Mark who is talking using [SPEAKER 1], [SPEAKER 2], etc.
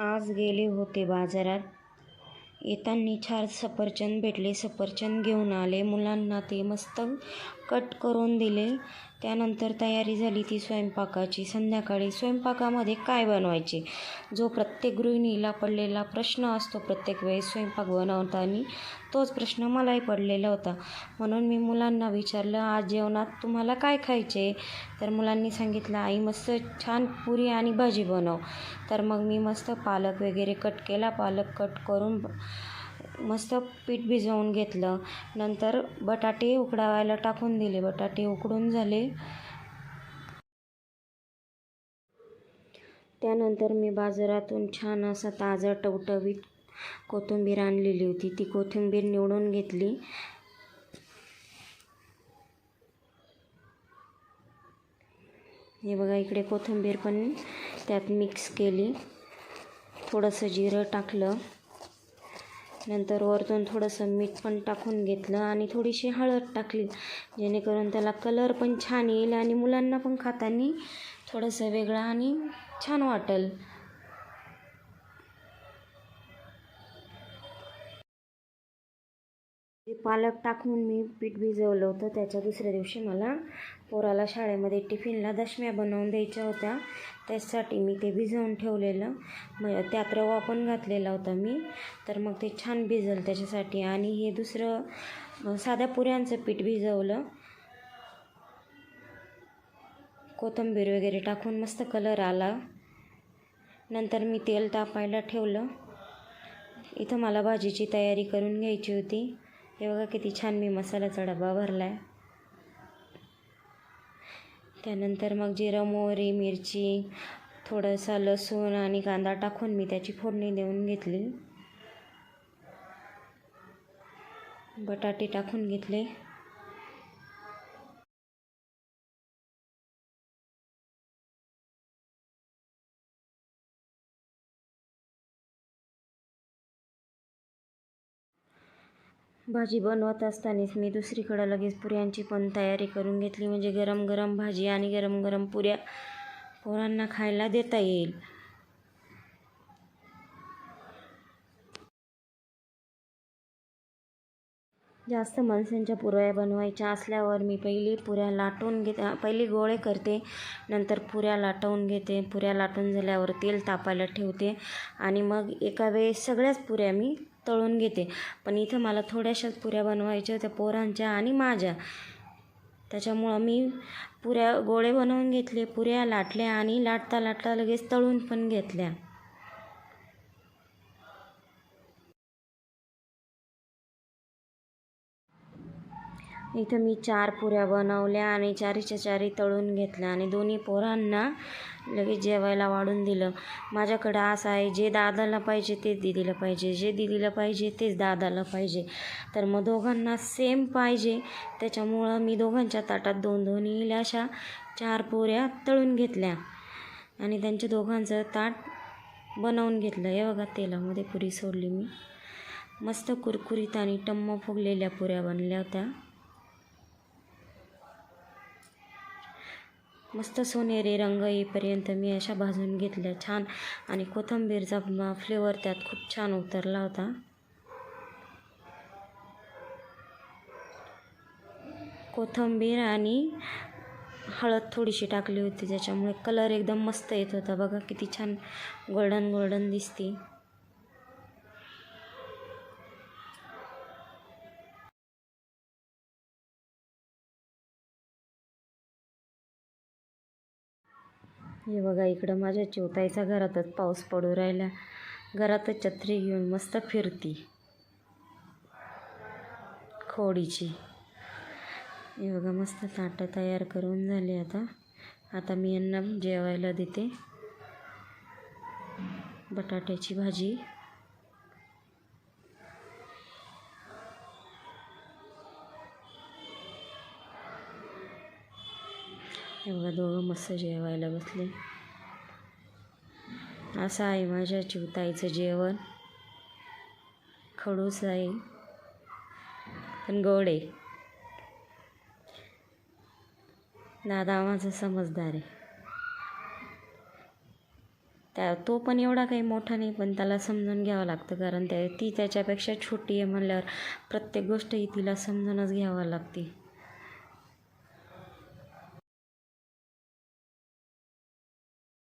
[SPEAKER 1] आज गेले होते बाजारात. येताना चार सफरचंद भेटले. सफरचंद घेऊन आले. मुलांना ते मस्त कट करून दिले. त्यानंतर तयारी झाली ती स्वयंपाकाची. संध्याकाळी स्वयंपाकामध्ये काय बनवायचे? जो प्रत्येक गृहिणीला पडलेला प्रश्न असतो प्रत्येक वेळेस स्वयंपाक बनवताना तोच प्रश्न मलाही पडलेला होता. म्हणून मी मुलांना विचारलं आज जेवणात तुम्हाला काय खायचे? तर मुलांनी सांगितलं आई मस्त छान पुरी आणि भाजी बनव. तर मग मी मस्त पालक वगैरे कट केला. पालक कट करून मस्त पीठ भिजवून घेतलं. नंतर बटाटे उकडावायला टाकून दिले. बटाटे उकडून झाले. त्यानंतर मी बाजारातून छान असा ताजा टवटवीत कोथिंबीर आणलेली होती. ती कोथिंबीर निवडून घेतली. हे बघा इकडे कोथिंबीर पण त्यात मिक्स केली. थोडंसं जिरं टाकलं. नंतर वरतून थोडंसं मीठ पण टाकून घेतलं आणि थोडीशी हळद टाकली. जेणेकरून त्याला कलर पण छान येईल आणि मुलांना पण खाताना थोडंसं वेगळं आणि छान वाटेल. ते पालक टाकून मी पीठ भिजवलं होतं. त्याच्या दुसऱ्या दिवशी मला पोराला शाळेमध्ये टिफिनला दशम्या बनवून द्यायच्या होत्या. त्यासाठी मी ते भिजवून ठेवलेलं. मग त्यात रवा पण घातलेला होता मी. तर मग ते छान भिजल त्याच्यासाठी. आणि हे दुसरं साध्या पुऱ्यांचं पीठ भिजवलं. कोथिंबीर वगैरे टाकून मस्त कलर आला. नंतर मी तेल तापायला ठेवलं. इथं मला भाजीची तयारी करून घ्यायची होती. हे बघा किती छान मी मसाल्याचा डबा भरला आहे त्यानंतर मग जिरं मोहरी मिरची थोडासा लसूण आणि कांदा टाकून मी त्याची फोडणी देऊन घेतली. बटाटे टाकून घेतले. भाजी बनवत असतानाच मी दुसरीकडं लगेच पुऱ्यांची पण तयारी करून घेतली. म्हणजे गरम गरम भाजी आणि गरम गरम पुऱ्या पोरांना खायला देता येईल. जास्त माणसांच्या पुऱ्या बनवायच्या असल्यावर मी पहिली पुऱ्या लाटून घेते पहिली गोळे करते. नंतर पुऱ्या लाटवून घेते. पुऱ्या लाटून झाल्यावर तेल तापायला ठेवते. आणि मग एका वेळेस सगळ्याच पुऱ्या मी तळून घेते. पण इथं मला थोड्याशाच पुऱ्या बनवायच्या होत्या पोरांच्या आणि माझ्या. त्याच्यामुळं मी पुऱ्या गोळे बनवून घेतले पुऱ्या लाटल्या आणि लाटता लाटता लगेच तळून पण घेतल्या. इथं मी चार पुऱ्या बनवल्या आणि चारीच्या चारी तळून घेतल्या आणि दोन्ही पोरांना लगेच जेवायला वाढून दिलं. माझ्याकडं असं आहे जे दादाला पाहिजे तेच दिदीला पाहिजे जे दिदीला पाहिजे तेच दादाला पाहिजे. तर मग दोघांना सेम पाहिजे. त्याच्यामुळं मी दोघांच्या ताटात दोन दोन्ही अशा चार पुऱ्या तळून घेतल्या आणि त्यांच्या दोघांचं ताट बनवून घेतलं. हे बघा तेलामध्ये पुरी सोडली मी. मस्त कुरकुरीत आणि टम्म फुगलेल्या पुऱ्या बनल्या होत्या. मस्त सोनेरी रंग येईपर्यंत मी अशा भाजून घेतल्या. छान. आणि कोथिंबीरचा फ्लेवर त्यात खूप छान उतरला होता. कोथिंबीर आणि हळद थोडीशी टाकली होती ज्याच्यामुळे कलर एकदम मस्त येत होता. बघा किती छान गोल्डन गोल्डन दिसते. हे बघा इकडं माझ्या चिवताईचा घरातच पाऊस पडू राहिला. घरातच छत्री घेऊन मस्त फिरती. खोडीची. हे बघा मस्त ताटं तयार करून झाले आता. आता मी यांना जेवायला देते. बटाट्याची भाजी. हे बघा दोघं मस्त जेवायला बसले. असं आहे माझ्या चिवताईचं जेवण. खडूस आहे. पण गोड आहे. दादा माझा समजदार आहे. त्या तो पण एवढा काही मोठा नाही पण त्याला समजून घ्यावं लागतं कारण त्या ती त्याच्यापेक्षा छोटी आहे म्हणल्यावर प्रत्येक गोष्ट ही तिला समजूनच घ्यावं लागते.